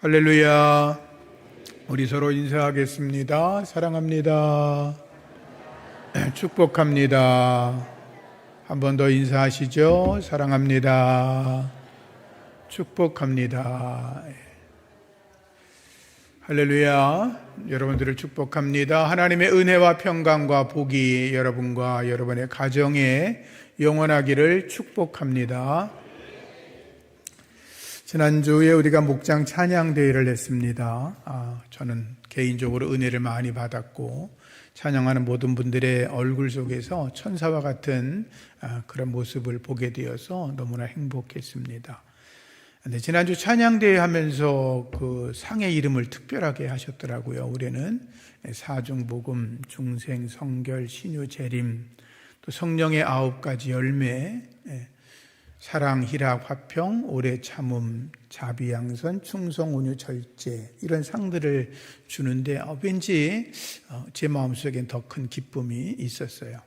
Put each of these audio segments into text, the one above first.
할렐루야. 우리 서로 인사하겠습니다. 사랑합니다. 축복합니다. 한 번 더 인사하시죠. 사랑합니다. 축복합니다. 할렐루야. 여러분들을 축복합니다. 하나님의 은혜와 평강과 복이 여러분과 여러분의 가정에 영원하기를 축복합니다. 지난주에 우리가 목장 찬양대회를 했습니다. 아, 저는 개인적으로 은혜를 많이 받았고, 찬양하는 모든 분들의 얼굴 속에서 천사와 같은 아, 그런 모습을 보게 되어서 너무나 행복했습니다. 근데 지난주 찬양대회 하면서 그 상의 이름을 특별하게 하셨더라고요. 올해는 사중복음, 중생, 성결, 신유, 재림, 또 성령의 아홉 가지 열매, 예, 사랑, 희락, 화평, 오래 참음, 자비 양선, 충성, 온유, 절제 이런 상들을 주는데 어, 왠지 어, 제 마음속엔 더 큰 기쁨이 있었어요.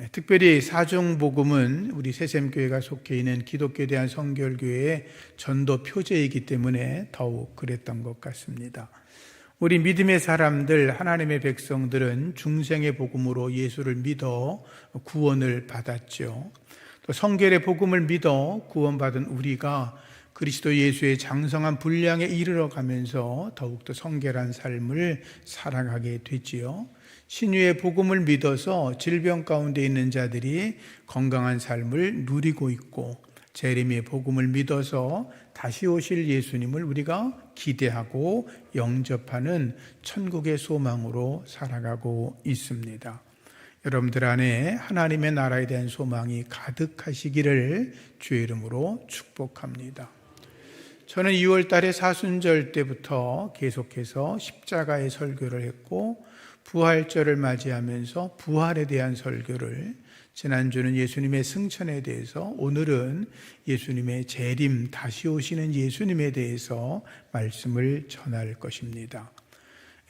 예, 특별히 사중 복음은 우리 새샘교회가 속해 있는 기독교에 대한 성결교회의 전도 표제이기 때문에 더욱 그랬던 것 같습니다. 우리 믿음의 사람들, 하나님의 백성들은 중생의 복음으로 예수를 믿어 구원을 받았죠. 또 성결의 복음을 믿어 구원받은 우리가 그리스도 예수의 장성한 분량에 이르러 가면서 더욱더 성결한 삶을 살아가게 되지요. 신유의 복음을 믿어서 질병 가운데 있는 자들이 건강한 삶을 누리고 있고 재림의 복음을 믿어서 다시 오실 예수님을 우리가 기대하고 영접하는 천국의 소망으로 살아가고 있습니다. 여러분들 안에 하나님의 나라에 대한 소망이 가득하시기를 주의 이름으로 축복합니다. 저는 2월 달에 사순절 때부터 계속해서 십자가의 설교를 했고 부활절을 맞이하면서 부활에 대한 설교를 지난주는 예수님의 승천에 대해서 오늘은 예수님의 재림 다시 오시는 예수님에 대해서 말씀을 전할 것입니다.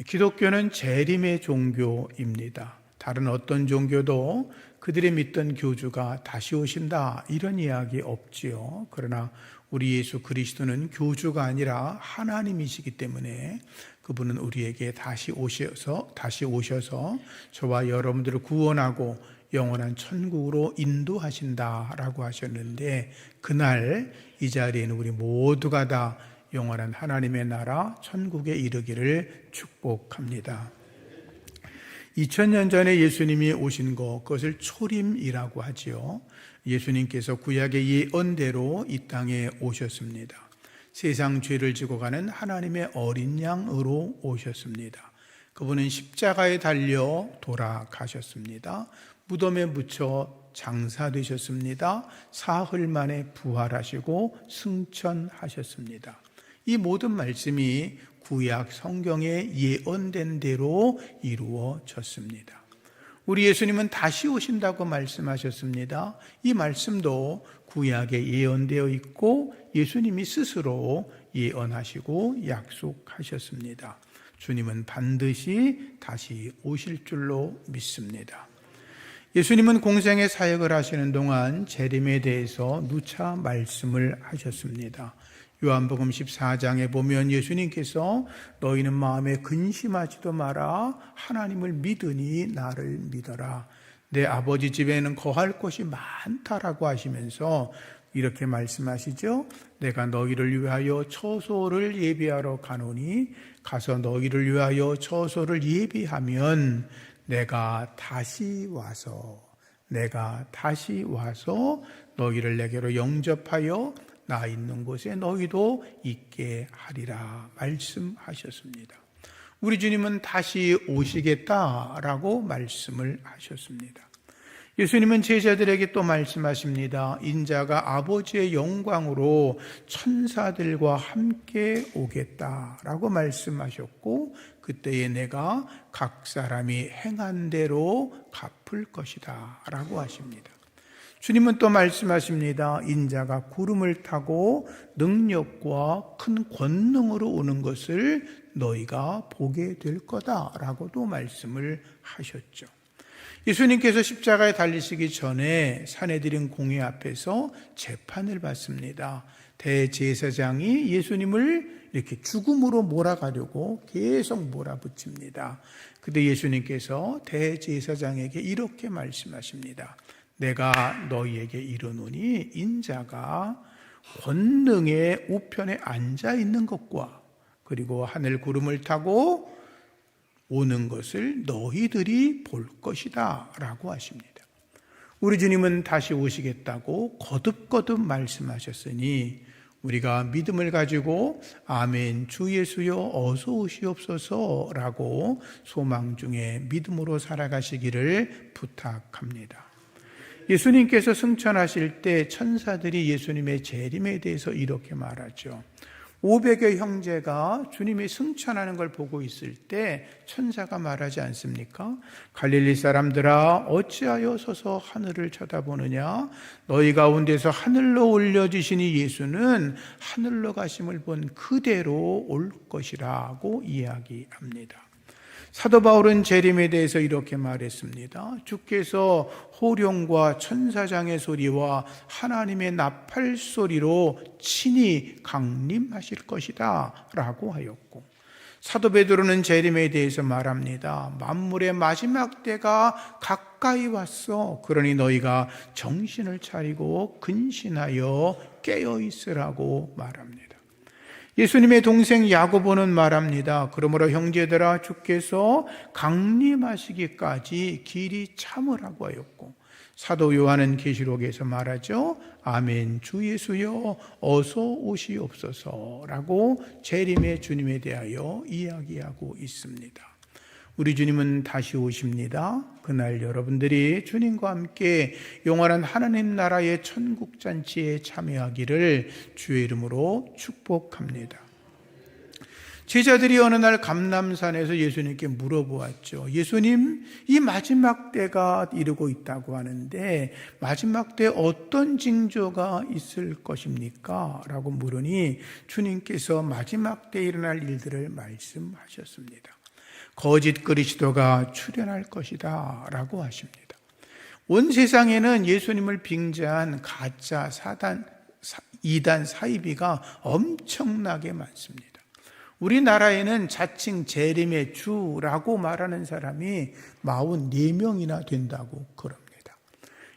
기독교는 재림의 종교입니다. 다른 어떤 종교도 그들의 믿던 교주가 다시 오신다 이런 이야기 없지요. 그러나 우리 예수 그리스도는 교주가 아니라 하나님이시기 때문에 그분은 우리에게 다시 오셔서 다시 오셔서 저와 여러분들을 구원하고 영원한 천국으로 인도하신다라고 하셨는데 그날 이 자리에 있는 우리 모두가 다 영원한 하나님의 나라 천국에 이르기를 축복합니다. 2000년 전에 예수님이 오신 것, 그것을 초림이라고 하지요. 예수님께서 구약의 예언대로 이 땅에 오셨습니다. 세상 죄를 지고 가는 하나님의 어린 양으로 오셨습니다. 그분은 십자가에 달려 돌아가셨습니다. 무덤에 묻혀 장사되셨습니다. 사흘 만에 부활하시고 승천하셨습니다. 이 모든 말씀이 구약 성경에 예언된 대로 이루어졌습니다. 우리 예수님은 다시 오신다고 말씀하셨습니다. 이 말씀도 구약에 예언되어 있고 예수님이 스스로 예언하시고 약속하셨습니다. 주님은 반드시 다시 오실 줄로 믿습니다. 예수님은 공생의 사역을 하시는 동안 재림에 대해서 누차 말씀을 하셨습니다. 요한복음 14장에 보면 예수님께서 너희는 마음에 근심하지도 마라 하나님을 믿으니 나를 믿어라 내 아버지 집에는 거할 곳이 많다라고 하시면서 이렇게 말씀하시죠. 내가 너희를 위하여 처소를 예비하러 가노니 가서 너희를 위하여 처소를 예비하면 내가 다시 와서 내가 다시 와서 너희를 내게로 영접하여 나 있는 곳에 너희도 있게 하리라 말씀하셨습니다. 우리 주님은 다시 오시겠다라고 말씀을 하셨습니다. 예수님은 제자들에게 또 말씀하십니다. 인자가 아버지의 영광으로 천사들과 함께 오겠다라고 말씀하셨고, 그때에 내가 각 사람이 행한 대로 갚을 것이다 라고 하십니다. 주님은 또 말씀하십니다. 인자가 구름을 타고 능력과 큰 권능으로 오는 것을 너희가 보게 될 거다라고도 말씀을 하셨죠. 예수님께서 십자가에 달리시기 전에 사내들인 공회 앞에서 재판을 받습니다. 대제사장이 예수님을 이렇게 죽음으로 몰아가려고 계속 몰아붙입니다. 근데 예수님께서 대제사장에게 이렇게 말씀하십니다. 내가 너희에게 이르노니 인자가 권능의 우편에 앉아 있는 것과 그리고 하늘 구름을 타고 오는 것을 너희들이 볼 것이다 라고 하십니다. 우리 주님은 다시 오시겠다고 거듭거듭 말씀하셨으니 우리가 믿음을 가지고 아멘 주 예수여 어서 오시옵소서 라고 소망 중에 믿음으로 살아가시기를 부탁합니다. 예수님께서 승천하실 때 천사들이 예수님의 재림에 대해서 이렇게 말하죠. 500여 형제가 주님이 승천하는 걸 보고 있을 때 천사가 말하지 않습니까? 갈릴리 사람들아 어찌하여 서서 하늘을 쳐다보느냐? 너희 가운데서 하늘로 올려지시니 예수는 하늘로 가심을 본 그대로 올 것이라고 이야기합니다. 사도 바울은 재림에 대해서 이렇게 말했습니다. 주께서 호령과 천사장의 소리와 하나님의 나팔 소리로 친히 강림하실 것이다 라고 하였고 사도 베드로는 재림에 대해서 말합니다. 만물의 마지막 때가 가까이 왔어. 그러니 너희가 정신을 차리고 근신하여 깨어 있으라고 말합니다. 예수님의 동생 야고보는 말합니다. 그러므로 형제들아 주께서 강림하시기까지 길이 참으라고 하였고 사도 요한은 계시록에서 말하죠. 아멘 주 예수여 어서 오시옵소서라고 재림의 주님에 대하여 이야기하고 있습니다. 우리 주님은 다시 오십니다. 그날 여러분들이 주님과 함께 영원한 하나님 나라의 천국 잔치에 참여하기를 주의 이름으로 축복합니다. 제자들이 어느 날 감남산에서 예수님께 물어보았죠. 예수님, 이 마지막 때가 이르고 있다고 하는데 마지막 때 어떤 징조가 있을 것입니까? 라고 물으니 주님께서 마지막 때 일어날 일들을 말씀하셨습니다. 거짓 그리스도가 출현할 것이다 라고 하십니다. 온 세상에는 예수님을 빙자한 가짜 사단, 이단 사이비가 엄청나게 많습니다. 우리나라에는 자칭 재림의 주라고 말하는 사람이 44명이나 된다고 그럽니다.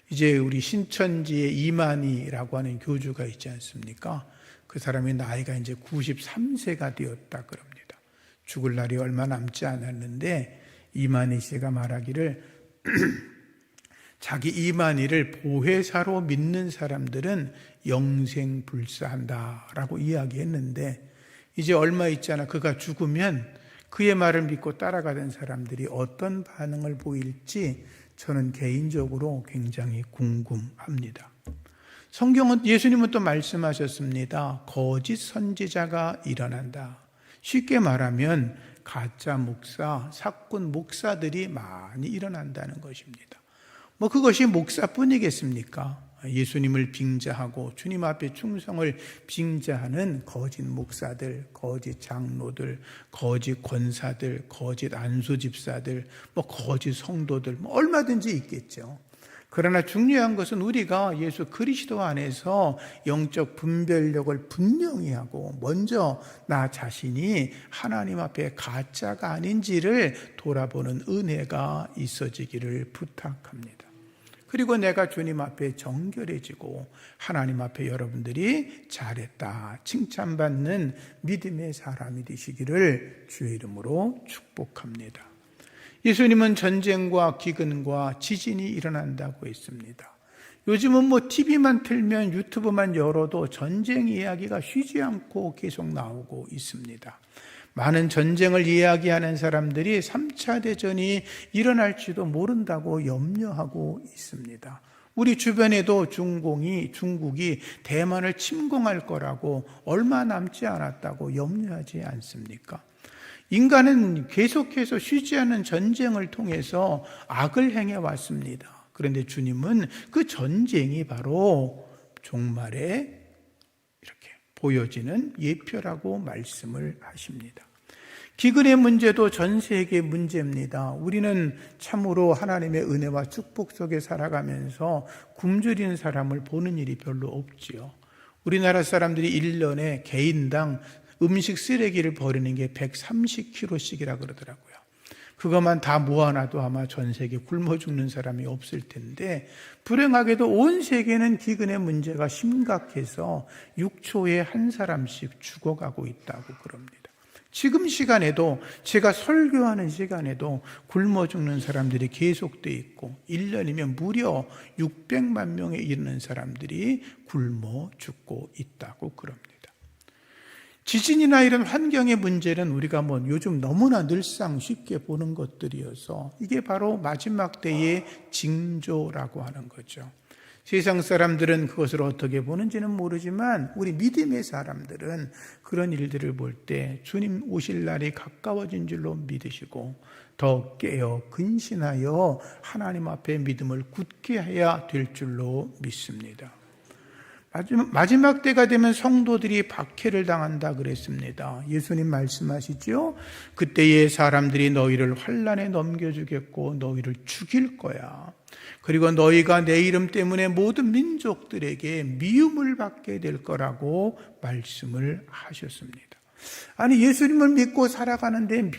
이제 우리 신천지의 이만희라고 하는 교주가 있지 않습니까? 그 사람의 나이가 이제 93세가 되었다 그럽니다. 죽을 날이 얼마 남지 않았는데 이만희 씨가 말하기를 자기 이만희를 보혜사로 믿는 사람들은 영생 불사한다라고 이야기했는데 이제 얼마 있잖아. 그가 죽으면 그의 말을 믿고 따라가던 사람들이 어떤 반응을 보일지 저는 개인적으로 굉장히 궁금합니다. 성경은 예수님은 또 말씀하셨습니다. 거짓 선지자가 일어난다. 쉽게 말하면 가짜 목사, 사꾼 목사들이 많이 일어난다는 것입니다. 뭐 그것이 목사뿐이겠습니까? 예수님을 빙자하고 주님 앞에 충성을 빙자하는 거짓 목사들, 거짓 장로들, 거짓 권사들, 거짓 안수 집사들, 뭐 거짓 성도들, 뭐 얼마든지 있겠죠. 그러나 중요한 것은 우리가 예수 그리스도 안에서 영적 분별력을 분명히 하고 먼저 나 자신이 하나님 앞에 가짜가 아닌지를 돌아보는 은혜가 있어지기를 부탁합니다. 그리고 내가 주님 앞에 정결해지고 하나님 앞에 여러분들이 잘했다 칭찬받는 믿음의 사람이 되시기를 주의 이름으로 축복합니다. 예수님은 전쟁과 기근과 지진이 일어난다고 했습니다. 요즘은 뭐 TV만 틀면 유튜브만 열어도 전쟁 이야기가 쉬지 않고 계속 나오고 있습니다. 많은 전쟁을 이야기하는 사람들이 3차 대전이 일어날지도 모른다고 염려하고 있습니다. 우리 주변에도 중공이, 중국이 대만을 침공할 거라고 얼마 남지 않았다고 염려하지 않습니까? 인간은 계속해서 쉬지 않는 전쟁을 통해서 악을 행해 왔습니다. 그런데 주님은 그 전쟁이 바로 종말에 이렇게 보여지는 예표라고 말씀을 하십니다. 기근의 문제도 전 세계 문제입니다. 우리는 참으로 하나님의 은혜와 축복 속에 살아가면서 굶주린 사람을 보는 일이 별로 없지요. 우리나라 사람들이 1년에 개인당 음식 쓰레기를 버리는 게 130kg씩이라 그러더라고요. 그것만 다 모아놔도 아마 전 세계 굶어 죽는 사람이 없을 텐데 불행하게도 온 세계는 기근의 문제가 심각해서 6초에 한 사람씩 죽어가고 있다고 그럽니다. 지금 시간에도 제가 설교하는 시간에도 굶어 죽는 사람들이 계속돼 있고 1년이면 무려 600만 명에 이르는 사람들이 굶어 죽고 있다고 그럽니다. 지진이나 이런 환경의 문제는 우리가 뭐 요즘 너무나 늘상 쉽게 보는 것들이어서 이게 바로 마지막 때의 징조라고 하는 거죠. 세상 사람들은 그것을 어떻게 보는지는 모르지만 우리 믿음의 사람들은 그런 일들을 볼 때 주님 오실 날이 가까워진 줄로 믿으시고 더 깨어 근신하여 하나님 앞에 믿음을 굳게 해야 될 줄로 믿습니다. 마지막, 때가 되면 성도들이 박해를 당한다 그랬습니다. 예수님 말씀하시죠? 그때의 사람들이 너희를 환란에 넘겨주겠고 너희를 죽일 거야. 그리고 너희가 내 이름 때문에 모든 민족들에게 미움을 받게 될 거라고 말씀을 하셨습니다. 아니 예수님을 믿고 살아가는데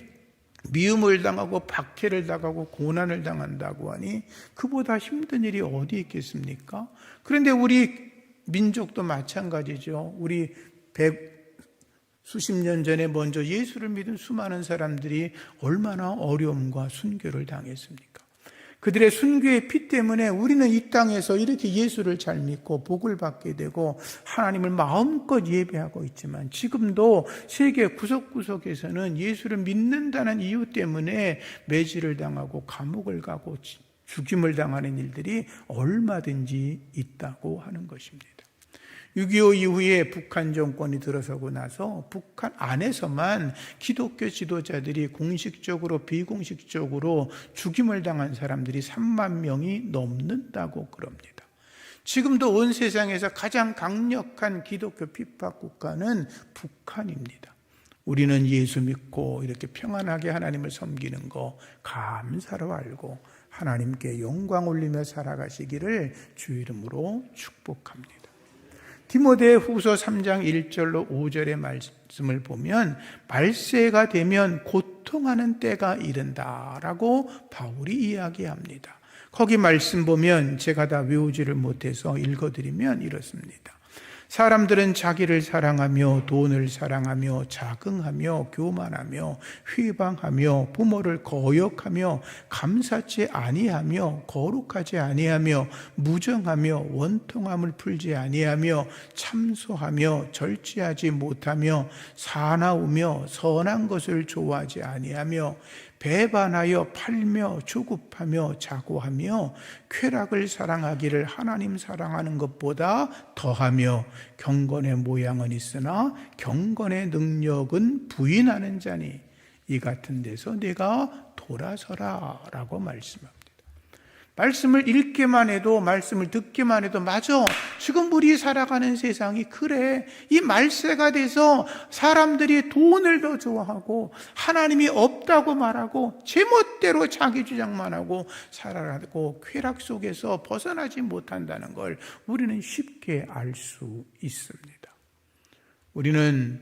미움을 당하고 박해를 당하고 고난을 당한다고 하니 그보다 힘든 일이 어디 있겠습니까? 그런데 우리 민족도 마찬가지죠. 우리 백 수십 년 전에 먼저 예수를 믿은 수많은 사람들이 얼마나 어려움과 순교를 당했습니까? 그들의 순교의 피 때문에 우리는 이 땅에서 이렇게 예수를 잘 믿고 복을 받게 되고 하나님을 마음껏 예배하고 있지만 지금도 세계 구석구석에서는 예수를 믿는다는 이유 때문에 매질을 당하고 감옥을 가고 죽임을 당하는 일들이 얼마든지 있다고 하는 것입니다. 6.25 이후에 북한 정권이 들어서고 나서 북한 안에서만 기독교 지도자들이 공식적으로 비공식적으로 죽임을 당한 사람들이 3만 명이 넘는다고 그럽니다. 지금도 온 세상에서 가장 강력한 기독교 핍박 국가는 북한입니다. 우리는 예수 믿고 이렇게 평안하게 하나님을 섬기는 거 감사로 알고 하나님께 영광 올리며 살아가시기를 주 이름으로 축복합니다. 디모데 후서 3장 1절로 5절의 말씀을 보면 말세가 되면 고통하는 때가 이른다라고 바울이 이야기합니다. 거기 말씀 보면 제가 다 외우지를 못해서 읽어드리면 이렇습니다. 사람들은 자기를 사랑하며 돈을 사랑하며 자긍하며 교만하며 휘방하며 부모를 거역하며 감사치 아니하며 거룩하지 아니하며 무정하며 원통함을 풀지 아니하며 참소하며 절제하지 못하며 사나우며 선한 것을 좋아하지 아니하며 배반하여 팔며 주급하며 자고하며 쾌락을 사랑하기를 하나님 사랑하는 것보다 더하며 경건의 모양은 있으나 경건의 능력은 부인하는 자니 이 같은 데서 내가 돌아서라라고 말씀합니다. 말씀을 읽기만 해도, 말씀을 듣기만 해도, 맞아. 지금 우리 살아가는 세상이 그래. 이 말세가 돼서 사람들이 돈을 더 좋아하고, 하나님이 없다고 말하고, 제멋대로 자기 주장만 하고, 살아가고, 쾌락 속에서 벗어나지 못한다는 걸 우리는 쉽게 알 수 있습니다. 우리는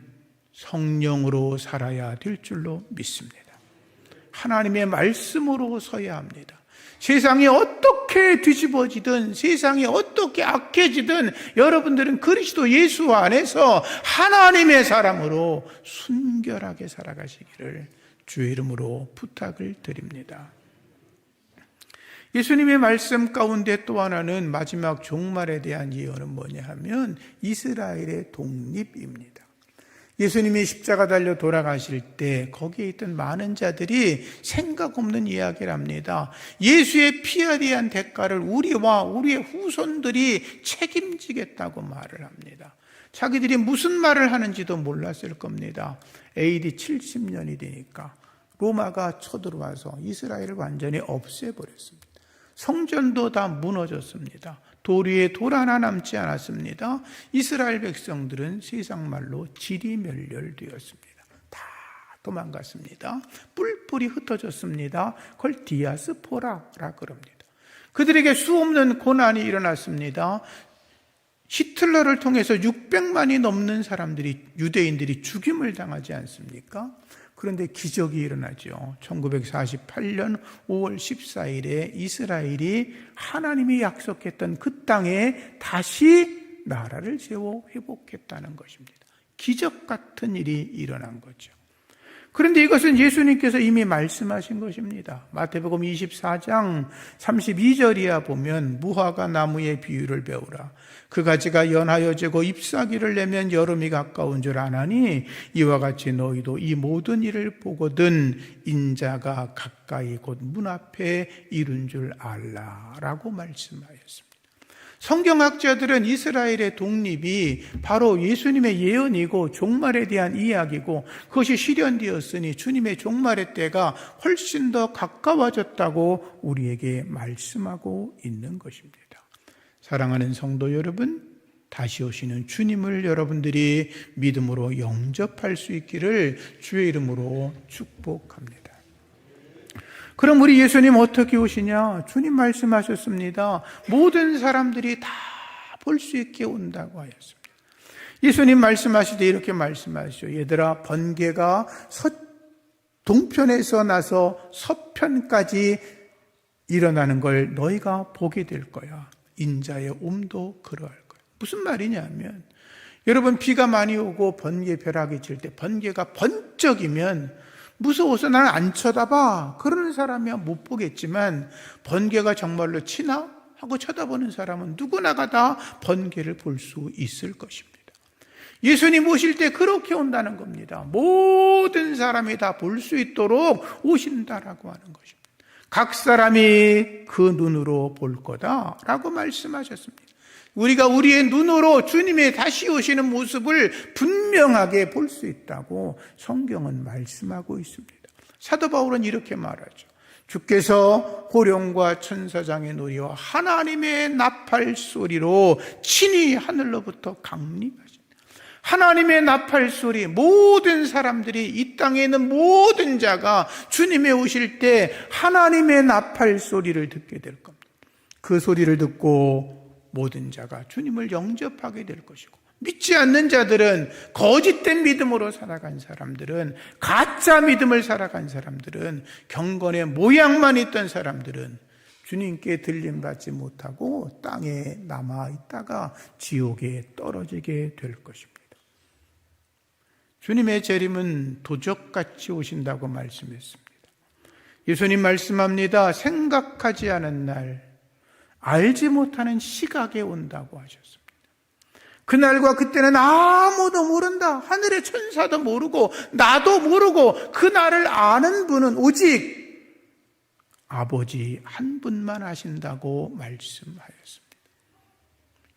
성령으로 살아야 될 줄로 믿습니다. 하나님의 말씀으로 서야 합니다. 세상이 어떻게 뒤집어지든 세상이 어떻게 악해지든 여러분들은 그리스도 예수 안에서 하나님의 사람으로 순결하게 살아가시기를 주의 이름으로 부탁을 드립니다. 예수님의 말씀 가운데 또 하나는 마지막 종말에 대한 예언은 뭐냐 하면 이스라엘의 독립입니다. 예수님이 십자가 달려 돌아가실 때 거기에 있던 많은 자들이 생각 없는 이야기를 합니다. 예수의 피에 대한 대가를 우리와 우리의 후손들이 책임지겠다고 말을 합니다. 자기들이 무슨 말을 하는지도 몰랐을 겁니다. AD 70년이 되니까 로마가 쳐들어와서 이스라엘을 완전히 없애버렸습니다. 성전도 다 무너졌습니다. 돌 위에 돌 하나 남지 않았습니다. 이스라엘 백성들은 세상 말로 지리멸렬되었습니다. 다 도망갔습니다. 뿔뿔이 흩어졌습니다. 그걸 디아스포라라 그럽니다. 그들에게 수없는 고난이 일어났습니다. 히틀러를 통해서 600만이 넘는 사람들이 유대인들이 죽임을 당하지 않습니까? 그런데 기적이 일어나죠. 1948년 5월 14일에 이스라엘이 하나님이 약속했던 그 땅에 다시 나라를 세워 회복했다는 것입니다. 기적 같은 일이 일어난 거죠. 그런데 이것은 예수님께서 이미 말씀하신 것입니다. 마태복음 24장 32절이야 보면 무화과 나무의 비유를 배우라. 그 가지가 연하여 지고 잎사귀를 내면 여름이 가까운 줄 아나니 이와 같이 너희도 이 모든 일을 보거든 인자가 가까이 곧 문 앞에 이룬 줄 알라라고 말씀하였습니다. 성경학자들은 이스라엘의 독립이 바로 예수님의 예언이고 종말에 대한 이야기고 그것이 실현되었으니 주님의 종말의 때가 훨씬 더 가까워졌다고 우리에게 말씀하고 있는 것입니다. 사랑하는 성도 여러분, 다시 오시는 주님을 여러분들이 믿음으로 영접할 수 있기를 주의 이름으로 축복합니다. 그럼 우리 예수님 어떻게 오시냐? 주님 말씀하셨습니다. 모든 사람들이 다 볼 수 있게 온다고 하였습니다. 예수님 말씀하실 때 이렇게 말씀하시죠. 얘들아, 번개가 서, 동편에서 나서 서편까지 일어나는 걸 너희가 보게 될 거야. 인자의 옴도 그러할 거야. 무슨 말이냐면, 여러분, 비가 많이 오고 번개 벼락이 칠 때 번개가 번쩍이면 무서워서 나는 안 쳐다봐. 그러는 사람이야 못 보겠지만 번개가 정말로 치나? 하고 쳐다보는 사람은 누구나가 다 번개를 볼 수 있을 것입니다. 예수님 오실 때 그렇게 온다는 겁니다. 모든 사람이 다 볼 수 있도록 오신다라고 하는 것입니다. 각 사람이 그 눈으로 볼 거다라고 말씀하셨습니다. 우리가 우리의 눈으로 주님의 다시 오시는 모습을 분명하게 볼 수 있다고 성경은 말씀하고 있습니다. 사도 바울은 이렇게 말하죠. 주께서 호령과 천사장의 노리와 하나님의 나팔 소리로 친히 하늘로부터 강림하신 하나님의 나팔 소리 모든 사람들이 이 땅에 있는 모든 자가 주님의 오실 때 하나님의 나팔 소리를 듣게 될 겁니다. 그 소리를 듣고 모든 자가 주님을 영접하게 될 것이고 믿지 않는 자들은 거짓된 믿음으로 살아간 사람들은 가짜 믿음을 살아간 사람들은 경건의 모양만 있던 사람들은 주님께 들림 받지 못하고 땅에 남아 있다가 지옥에 떨어지게 될 것입니다. 주님의 재림은 도적같이 오신다고 말씀했습니다. 예수님 말씀합니다. 생각하지 않은 날 알지 못하는 시각에 온다고 하셨습니다. 그날과 그때는 아무도 모른다. 하늘의 천사도 모르고, 나도 모르고, 그날을 아는 분은 오직 아버지 한 분만 아신다고 말씀하였습니다.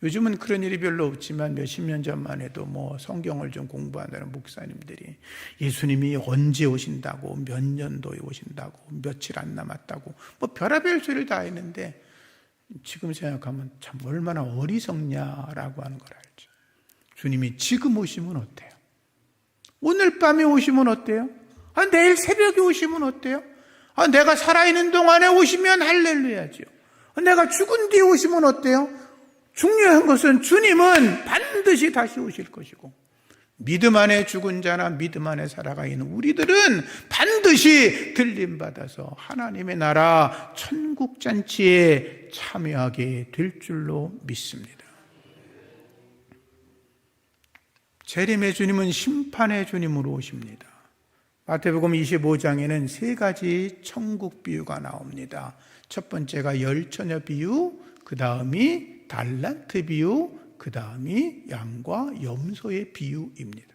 요즘은 그런 일이 별로 없지만 몇십 년 전만 해도 뭐 성경을 좀 공부하는 목사님들이 예수님이 언제 오신다고, 몇 년도에 오신다고, 며칠 안 남았다고, 뭐 별의별 소리를 다 했는데, 지금 생각하면 참 얼마나 어리석냐라고 하는 걸 알죠. 주님이 지금 오시면 어때요? 오늘 밤에 오시면 어때요? 아, 내일 새벽에 오시면 어때요? 아, 내가 살아있는 동안에 오시면 할렐루야죠. 아, 내가 죽은 뒤에 오시면 어때요? 중요한 것은 주님은 반드시 다시 오실 것이고, 믿음 안에 죽은 자나 믿음 안에 살아가 있는 우리들은 반드시 들림받아서 하나님의 나라 천국 잔치에 참여하게 될 줄로 믿습니다. 재림의 주님은 심판의 주님으로 오십니다. 마태복음 25장에는 세 가지 천국 비유가 나옵니다. 첫 번째가 열처녀 비유, 그 다음이 달란트 비유, 그 다음이 양과 염소의 비유입니다.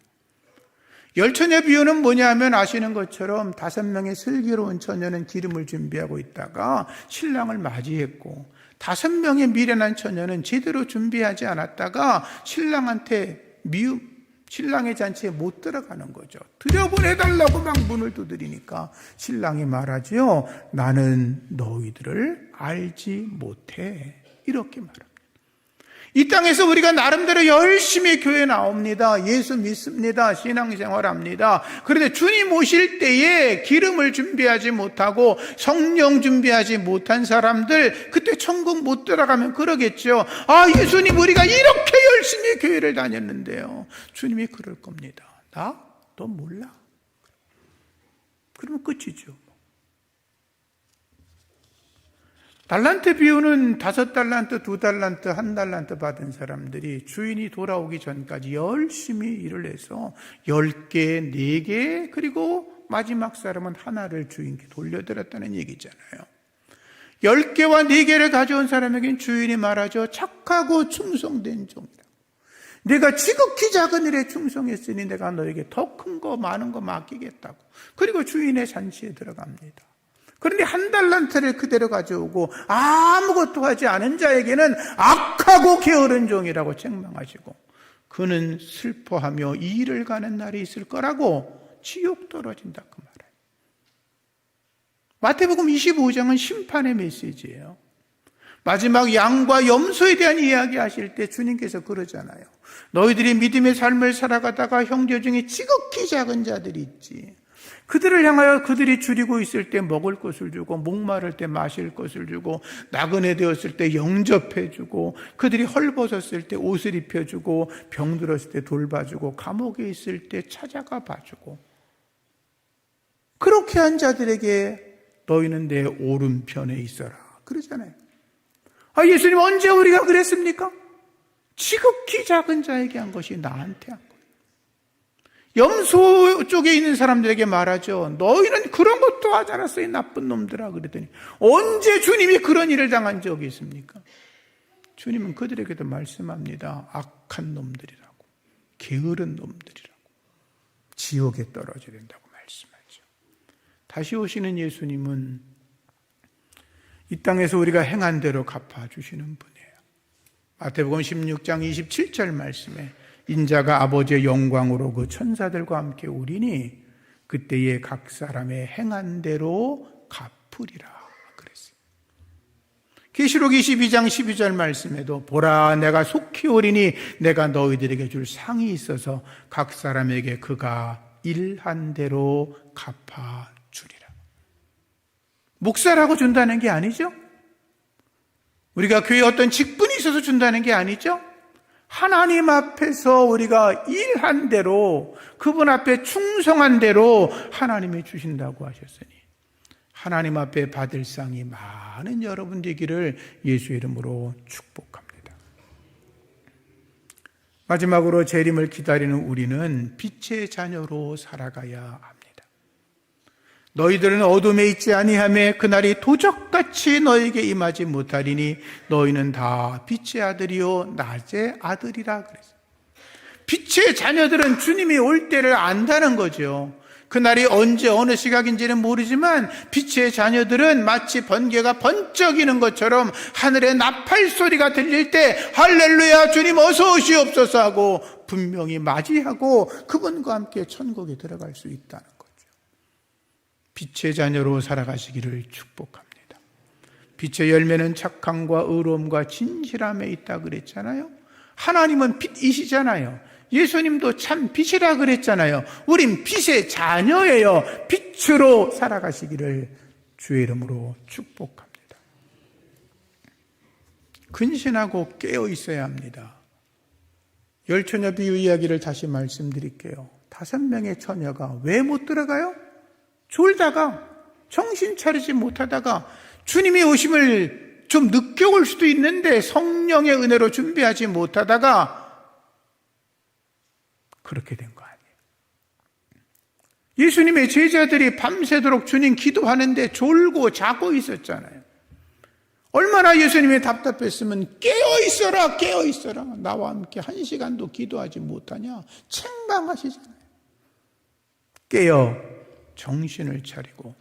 열처녀 비유는 뭐냐 하면 아시는 것처럼 다섯 명의 슬기로운 처녀는 기름을 준비하고 있다가 신랑을 맞이했고 다섯 명의 미련한 처녀는 제대로 준비하지 않았다가 신랑한테 미움, 신랑의 잔치에 못 들어가는 거죠. 들여보내달라고 막 문을 두드리니까 신랑이 말하죠. 나는 너희들을 알지 못해. 이렇게 말합니다. 이 땅에서 우리가 나름대로 열심히 교회 나옵니다. 예수 믿습니다. 신앙생활 합니다. 그런데 주님 오실 때에 기름을 준비하지 못하고 성령 준비하지 못한 사람들, 그때 천국 못 들어가면 그러겠죠. 아, 예수님, 우리가 이렇게 열심히 교회를 다녔는데요. 주님이 그럴 겁니다. 나? 너 몰라. 그러면 끝이죠. 달란트 비유는 다섯 달란트, 두 달란트, 한 달란트 받은 사람들이 주인이 돌아오기 전까지 열심히 일을 해서 열 개, 네 개, 그리고 마지막 사람은 하나를 주인께 돌려드렸다는 얘기잖아요. 열 개와 네 개를 가져온 사람에겐 주인이 말하죠. 착하고 충성된 종이라. 내가 지극히 작은 일에 충성했으니 내가 너에게 더 큰 거, 많은 거 맡기겠다고. 그리고 주인의 잔치에 들어갑니다. 그런데 한 달란트를 그대로 가져오고 아무것도 하지 않은 자에게는 악하고 게으른 종이라고 책망하시고 그는 슬퍼하며 이 일을 가는 날이 있을 거라고 지옥 떨어진다 그 말이에요. 마태복음 25장은 심판의 메시지예요. 마지막 양과 염소에 대한 이야기 하실 때 주님께서 그러잖아요. 너희들이 믿음의 삶을 살아가다가 형제 중에 지극히 작은 자들이 있지. 그들을 향하여 그들이 줄이고 있을 때 먹을 것을 주고 목마를 때 마실 것을 주고 나그네 되었을 때 영접해 주고 그들이 헐벗었을 때 옷을 입혀 주고 병들었을 때 돌봐주고 감옥에 있을 때 찾아가 봐주고 그렇게 한 자들에게 너희는 내 오른편에 있어라 그러잖아요. 아 예수님 언제 우리가 그랬습니까? 지극히 작은 자에게 한 것이 나한테 한 거예요. 염소 쪽에 있는 사람들에게 말하죠. 너희는 그런 것도 하지 않았어, 이 나쁜 놈들아. 그랬더니, 언제 주님이 그런 일을 당한 적이 있습니까? 주님은 그들에게도 말씀합니다. 악한 놈들이라고. 게으른 놈들이라고. 지옥에 떨어져야 된다고 말씀하죠. 다시 오시는 예수님은 이 땅에서 우리가 행한 대로 갚아주시는 분이에요. 마태복음 16장 27절 말씀에 인자가 아버지의 영광으로 그 천사들과 함께 오리니 그때에 각 사람의 행한 대로 갚으리라 그랬어요. 계시록 22장 12절 말씀에도 보라 내가 속히 오리니 내가 너희들에게 줄 상이 있어서 각 사람에게 그가 일한 대로 갚아 주리라. 목사라고 준다는 게 아니죠? 우리가 교회에 어떤 직분이 있어서 준다는 게 아니죠? 하나님 앞에서 우리가 일한 대로 그분 앞에 충성한 대로 하나님이 주신다고 하셨으니 하나님 앞에 받을 상이 많은 여러분 되기를 예수 이름으로 축복합니다. 마지막으로 재림을 기다리는 우리는 빛의 자녀로 살아가야 합니다. 너희들은 어둠에 있지 아니하며 그날이 도적같이 너에게 임하지 못하리니 너희는 다 빛의 아들이요 낮의 아들이라 그랬어요. 빛의 자녀들은 주님이 올 때를 안다는 거죠. 그날이 언제 어느 시각인지는 모르지만 빛의 자녀들은 마치 번개가 번쩍이는 것처럼 하늘에 나팔 소리가 들릴 때 할렐루야 주님 어서 오시옵소서 하고 분명히 맞이하고 그분과 함께 천국에 들어갈 수 있다는. 빛의 자녀로 살아가시기를 축복합니다. 빛의 열매는 착함과 의로움과 진실함에 있다 그랬잖아요. 하나님은 빛이시잖아요. 예수님도 참 빛이라 그랬잖아요. 우린 빛의 자녀예요. 빛으로 살아가시기를 주의 이름으로 축복합니다. 근신하고 깨어 있어야 합니다. 열 처녀 비유 이야기를 다시 말씀드릴게요. 다섯 명의 처녀가 왜 못 들어가요? 졸다가 정신 차리지 못하다가 주님이 오심을 좀 늦게 올 수도 있는데 성령의 은혜로 준비하지 못하다가 그렇게 된 거 아니에요. 예수님의 제자들이 밤새도록 주님 기도하는데 졸고 자고 있었잖아요. 얼마나 예수님이 답답했으면 깨어 있어라, 깨어 있어라. 나와 함께 한 시간도 기도하지 못하냐? 책망하시잖아요. 깨어 정신을 차리고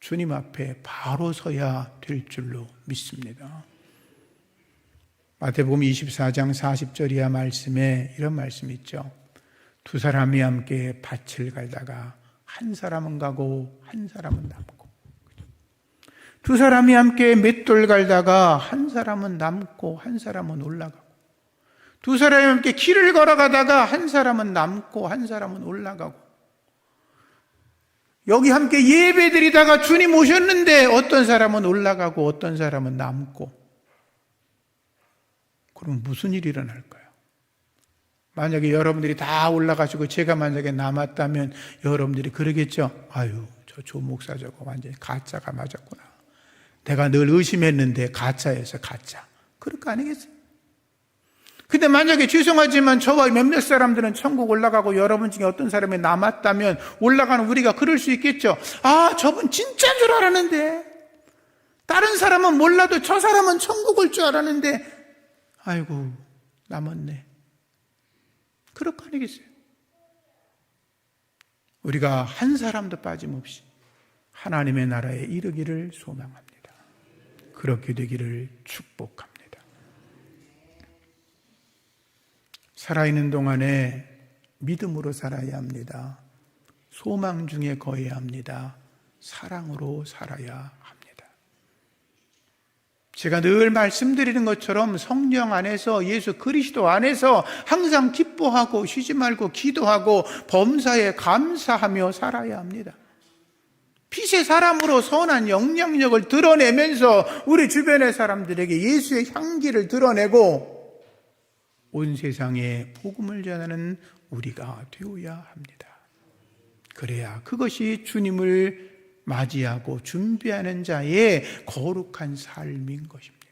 주님 앞에 바로 서야 될 줄로 믿습니다. 마태복음 24장 40절 이하 말씀에 이런 말씀이 있죠. 두 사람이 함께 밭을 갈다가 한 사람은 가고 한 사람은 남고 두 사람이 함께 맷돌 갈다가 한 사람은 남고 한 사람은 올라가고 두 사람이 함께 길을 걸어가다가 한 사람은 남고 한 사람은 올라가고 여기 함께 예배 드리다가 주님 오셨는데 어떤 사람은 올라가고 어떤 사람은 남고 그러면 무슨 일이 일어날까요? 만약에 여러분들이 다 올라가시고 제가 만약에 남았다면 여러분들이 그러겠죠. 아유, 저 조목사 저거 완전히 가짜가 맞았구나. 내가 늘 의심했는데 가짜에서 가짜. 그럴 거 아니겠어요? 근데 만약에 죄송하지만 저와 몇몇 사람들은 천국 올라가고 여러분 중에 어떤 사람이 남았다면 올라가는 우리가 그럴 수 있겠죠. 아, 저분 진짜인 줄 알았는데. 다른 사람은 몰라도 저 사람은 천국 올 줄 알았는데. 아이고, 남았네. 거 아니겠어요? 우리가 한 사람도 빠짐없이 하나님의 나라에 이르기를 소망합니다. 그렇게 되기를 축복합니다. 살아있는 동안에 믿음으로 살아야 합니다. 소망 중에 거해야 합니다. 사랑으로 살아야 합니다. 제가 늘 말씀드리는 것처럼 성령 안에서 예수 그리스도 안에서 항상 기뻐하고 쉬지 말고 기도하고 범사에 감사하며 살아야 합니다. 빛의 사람으로 선한 영향력을 드러내면서 우리 주변의 사람들에게 예수의 향기를 드러내고 온 세상에 복음을 전하는 우리가 되어야 합니다. 그래야 그것이 주님을 맞이하고 준비하는 자의 거룩한 삶인 것입니다.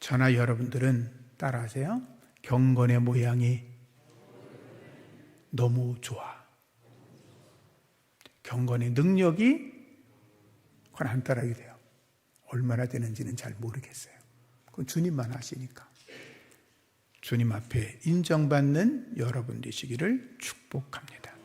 저나 여러분들은 따라하세요. 경건의 모양이 너무 좋아. 경건의 능력이 그건 안 따라게 돼요. 얼마나 되는지는 잘 모르겠어요. 그건 주님만 아시니까. 주님 앞에 인정받는 여러분 되시기를 축복합니다.